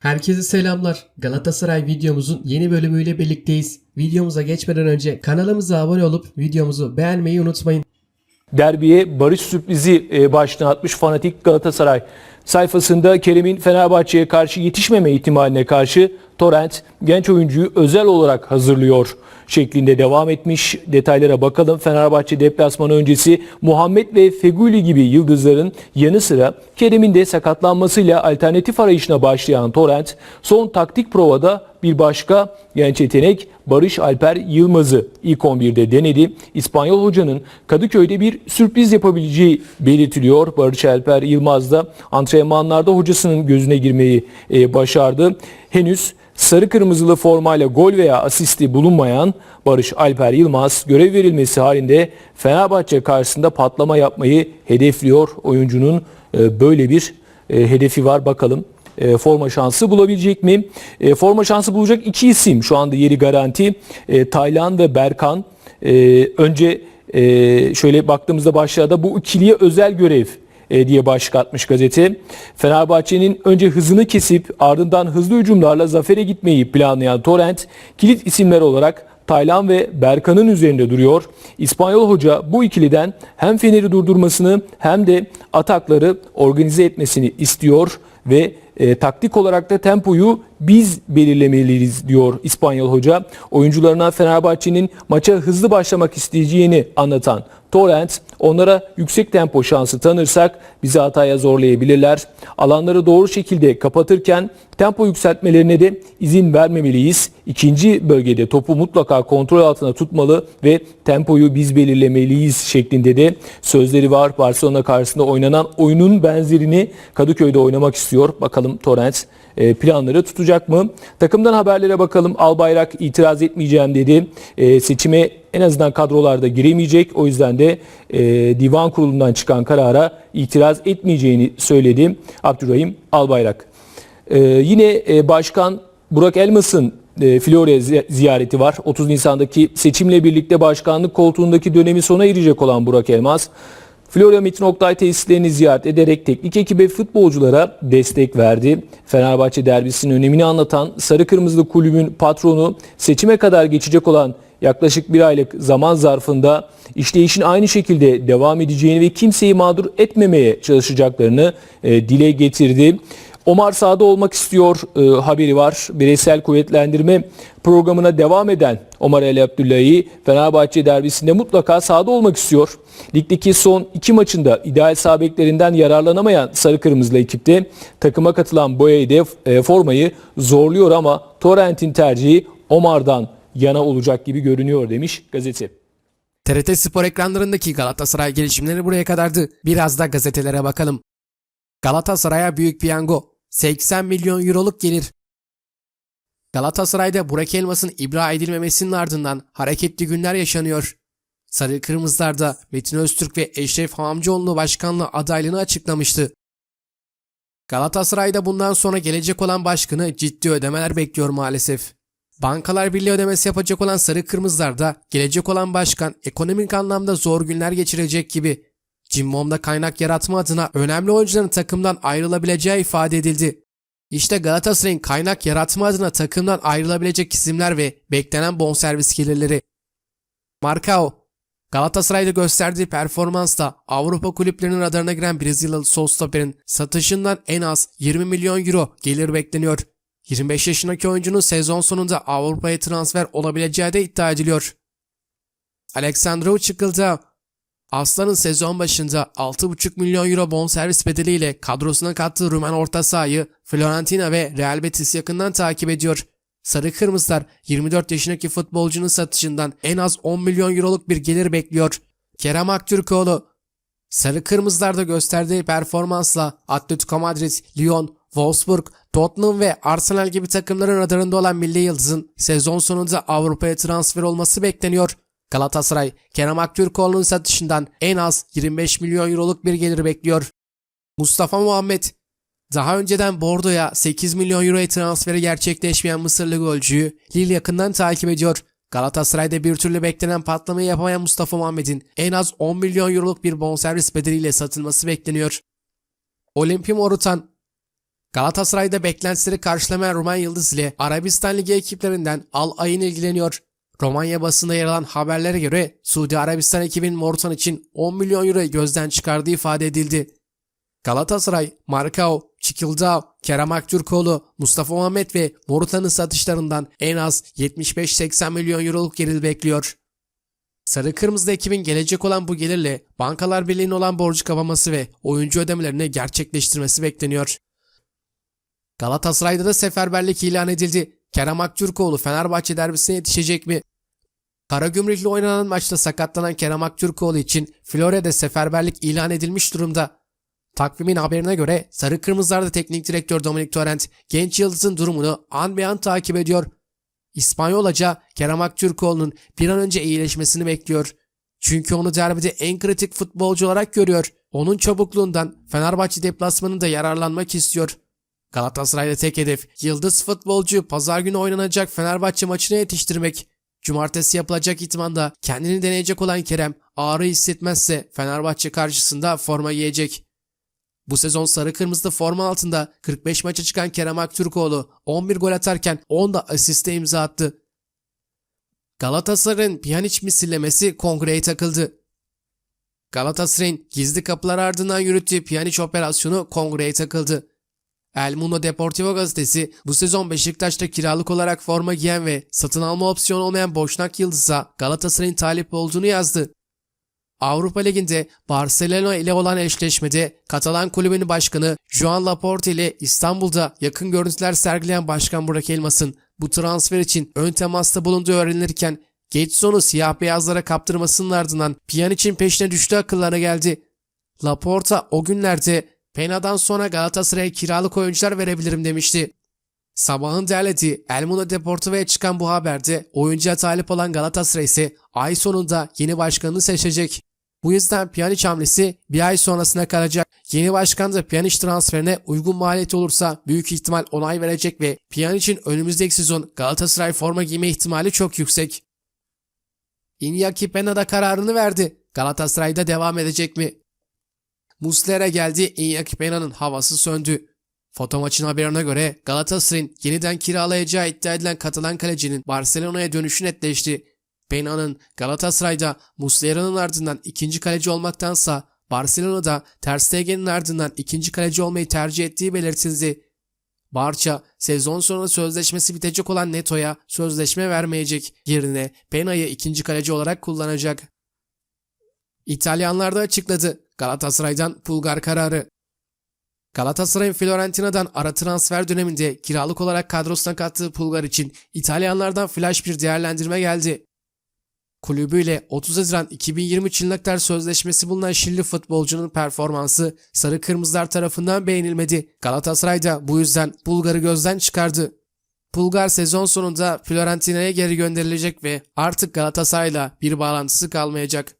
Herkese selamlar. Galatasaray videomuzun yeni bölümüyle birlikteyiz. Videomuza geçmeden önce kanalımıza abone olup videomuzu beğenmeyi unutmayın. Derbiye barış sürprizi e, başlığına atmış fanatik Galatasaray. Sayfasında Kerem'in Fenerbahçe'ye karşı yetişmeme ihtimaline karşı Torrent genç oyuncuyu özel olarak hazırlıyor şeklinde devam etmiş. Detaylara bakalım. Fenerbahçe deplasmanı öncesi Muhammed ve Feguli gibi yıldızların yanı sıra Kerem'in de sakatlanmasıyla alternatif arayışına başlayan Torrent son taktik provada bir başka genç yetenek Barış Alper Yılmaz'ı ilk 11'de denedi. İspanyol hocanın Kadıköy'de bir sürpriz yapabileceği belirtiliyor. Barış Alper Yılmaz da antrenmanlarda hocasının gözüne girmeyi e, başardı. Henüz sarı kırmızılı formayla gol veya asisti bulunmayan Barış Alper Yılmaz görev verilmesi halinde Fenerbahçe karşısında patlama yapmayı hedefliyor. Oyuncunun e, böyle bir e, hedefi var bakalım e, forma şansı bulabilecek mi? Forma şansı bulacak iki isim şu anda yeri garanti. Taylan ve Berkan. Önce şöyle baktığımızda başlarda bu ikiliye özel görev diye başlık atmış gazete. Fenerbahçe'nin önce hızını kesip ardından hızlı hücumlarla zafere gitmeyi planlayan Torrent kilit isimler olarak Taylan ve Berkan'ın üzerinde duruyor. İspanyol hoca bu ikiliden hem Fener'i durdurmasını hem de atakları organize etmesini istiyor ve e, taktik olarak da tempoyu biz belirlemeliyiz diyor İspanyol hoca. Oyuncularına Fenerbahçe'nin maça hızlı başlamak isteyeceğini anlatan Torrent onlara yüksek tempo şansı tanırsak bizi hataya zorlayabilirler. Alanları doğru şekilde kapatırken tempo yükseltmelerine de izin vermemeliyiz. İkinci bölgede topu mutlaka kontrol altında tutmalı ve tempoyu biz belirlemeliyiz şeklinde de sözleri var. Barcelona karşısında oynanan oyunun benzerini Kadıköy'de oynamak istiyor. Bakalım Torrent planları tutacak mı? Takımdan haberlere bakalım. Albayrak itiraz etmeyeceğim dedi. E, seçime en azından kadrolarda giremeyecek. O yüzden de e, divan kurulundan çıkan karara itiraz etmeyeceğini söyledi Abdurrahim Albayrak. E, yine e, Başkan Burak Elmas'ın e, Florya zi- ziyareti var. 30 Nisan'daki seçimle birlikte başkanlık koltuğundaki dönemi sona erecek olan Burak Elmas. Florya Metin Oktay tesislerini ziyaret ederek teknik ekibe futbolculara destek verdi. Fenerbahçe derbisinin önemini anlatan Sarı Kırmızılı kulübün patronu seçime kadar geçecek olan yaklaşık bir aylık zaman zarfında işleyişin aynı şekilde devam edeceğini ve kimseyi mağdur etmemeye çalışacaklarını e, dile getirdi. Omar sahada olmak istiyor e, haberi var. Bireysel kuvvetlendirme programına devam eden Omar El Abdullahi Fenerbahçe derbisinde mutlaka sahada olmak istiyor. Ligdeki son iki maçında ideal sağ beklerinden yararlanamayan Sarı Kırmızılı ekipte takıma katılan Boya'yı e, formayı zorluyor ama Torrent'in tercihi Omar'dan yana olacak gibi görünüyor demiş gazete. TRT Spor ekranlarındaki Galatasaray gelişimleri buraya kadardı. Biraz da gazetelere bakalım. Galatasaray'a büyük piyango. 80 milyon euroluk gelir. Galatasaray'da Burak Elmas'ın ibra edilmemesinin ardından hareketli günler yaşanıyor. Sarı Kırmızılar'da Metin Öztürk ve Eşref Hamcıoğlu başkanlığı adaylığını açıklamıştı. Galatasaray'da bundan sonra gelecek olan başkanı ciddi ödemeler bekliyor maalesef. Bankalar Birliği ödemesi yapacak olan Sarı Kırmızılar'da gelecek olan başkan ekonomik anlamda zor günler geçirecek gibi. Cimbom'da kaynak yaratma adına önemli oyuncuların takımdan ayrılabileceği ifade edildi. İşte Galatasaray'ın kaynak yaratma adına takımdan ayrılabilecek isimler ve beklenen bonservis gelirleri. Marcao Galatasaray'da gösterdiği performansla Avrupa kulüplerinin radarına giren Brezilyalı sol stoperin satışından en az 20 milyon euro gelir bekleniyor. 25 yaşındaki oyuncunun sezon sonunda Avrupa'ya transfer olabileceği de iddia ediliyor. Aleksandro çıkıldı. Aslan'ın sezon başında 6,5 milyon euro bonservis bedeliyle kadrosuna kattığı Rumen orta sahayı Fiorentina ve Real Betis yakından takip ediyor. Sarı Kırmızılar 24 yaşındaki futbolcunun satışından en az 10 milyon euroluk bir gelir bekliyor. Kerem Aktürkoğlu Sarı Kırmızılar'da gösterdiği performansla Atletico Madrid, Lyon, Wolfsburg, Tottenham ve Arsenal gibi takımların radarında olan Milli Yıldız'ın sezon sonunda Avrupa'ya transfer olması bekleniyor. Galatasaray, Kerem Aktürkoğlu'nun satışından en az 25 milyon euroluk bir gelir bekliyor. Mustafa Muhammed daha önceden Bordo'ya 8 milyon euroya transferi gerçekleşmeyen Mısırlı golcüyü Lille yakından takip ediyor. Galatasaray'da bir türlü beklenen patlamayı yapamayan Mustafa Muhammed'in en az 10 milyon euroluk bir bonservis bedeliyle satılması bekleniyor. Olimpia Morutan Galatasaray'da beklentileri karşılamayan Roman Yıldız ile Arabistan Ligi ekiplerinden Al Ayn ilgileniyor. Romanya basında yer alan haberlere göre Suudi Arabistan ekibinin Morton için 10 milyon euroyu gözden çıkardığı ifade edildi. Galatasaray, Markao, Çikildao, Kerem Aktürkoğlu, Mustafa Muhammed ve Morutan'ın satışlarından en az 75-80 milyon euroluk gelir bekliyor. Sarı Kırmızı ekibin gelecek olan bu gelirle Bankalar Birliği'nin olan borcu kapaması ve oyuncu ödemelerini gerçekleştirmesi bekleniyor. Galatasaray'da da seferberlik ilan edildi. Kerem Aktürkoğlu Fenerbahçe derbisine yetişecek mi? Karagümrük'le oynanan maçta sakatlanan Kerem Aktürkoğlu için Florya'da seferberlik ilan edilmiş durumda. Takvimin haberine göre Sarı Kırmızılar'da teknik direktör Dominik Torrent genç yıldızın durumunu an be an takip ediyor. İspanyolca Kerem Aktürkoğlu'nun bir an önce iyileşmesini bekliyor. Çünkü onu derbide en kritik futbolcu olarak görüyor. Onun çabukluğundan Fenerbahçe deplasmanında yararlanmak istiyor. Galatasaray'da tek hedef yıldız futbolcu pazar günü oynanacak Fenerbahçe maçına yetiştirmek. Cumartesi yapılacak itmanda kendini deneyecek olan Kerem ağrı hissetmezse Fenerbahçe karşısında forma giyecek. Bu sezon sarı kırmızı forma altında 45 maça çıkan Kerem Aktürkoğlu 11 gol atarken 10 da asiste imza attı. Galatasaray'ın Pjanic misillemesi kongreye takıldı. Galatasaray'ın gizli kapılar ardından yürüttüğü Pjanic operasyonu kongreye takıldı. El Mundo Deportivo gazetesi bu sezon Beşiktaş'ta kiralık olarak forma giyen ve satın alma opsiyonu olmayan Boşnak Yıldız'a Galatasaray'ın talip olduğunu yazdı. Avrupa Ligi'nde Barcelona ile olan eşleşmede Katalan kulübünün başkanı Joan Laporte ile İstanbul'da yakın görüntüler sergileyen Başkan Burak Elmas'ın bu transfer için ön temasta bulunduğu öğrenilirken Getson'u siyah beyazlara kaptırmasının ardından Pjanic'in peşine düştüğü akıllarına geldi. Laporta o günlerde Pena'dan sonra Galatasaray'a kiralık oyuncular verebilirim demişti. Sabahın derlediği El Mundo Deportivo'ya çıkan bu haberde oyuncuya talip olan Galatasaray ise ay sonunda yeni başkanını seçecek. Bu yüzden Pjanic hamlesi bir ay sonrasına kalacak. Yeni başkan da Pjanic transferine uygun maliyeti olursa büyük ihtimal onay verecek ve Pjanic'in önümüzdeki sezon Galatasaray forma giyme ihtimali çok yüksek. Iñaki Pena da kararını verdi. Galatasaray'da devam edecek mi? Muslera geldi, Iñaki Pena'nın havası söndü. Foto maçın haberine göre Galatasaray'ın yeniden kiralayacağı iddia edilen Katalan kalecinin Barcelona'ya dönüşü netleşti. Pena'nın Galatasaray'da Muslera'nın ardından ikinci kaleci olmaktansa Barcelona'da Ter Stegen'in ardından ikinci kaleci olmayı tercih ettiği belirtildi. Barça sezon sonu sözleşmesi bitecek olan Neto'ya sözleşme vermeyecek. Yerine Pena'yı ikinci kaleci olarak kullanacak. İtalyanlar da açıkladı. Galatasaray'dan Pulgar kararı. Galatasaray'ın Fiorentina'dan ara transfer döneminde kiralık olarak kadrosuna kattığı Pulgar için İtalyanlardan flash bir değerlendirme geldi. Kulübüyle 30 Haziran 2023 yılına kadar sözleşmesi bulunan Şili futbolcunun performansı Sarı Kırmızılar tarafından beğenilmedi. Galatasaray da bu yüzden Bulgar'ı gözden çıkardı. Bulgar sezon sonunda Fiorentina'ya geri gönderilecek ve artık Galatasaray'la bir bağlantısı kalmayacak.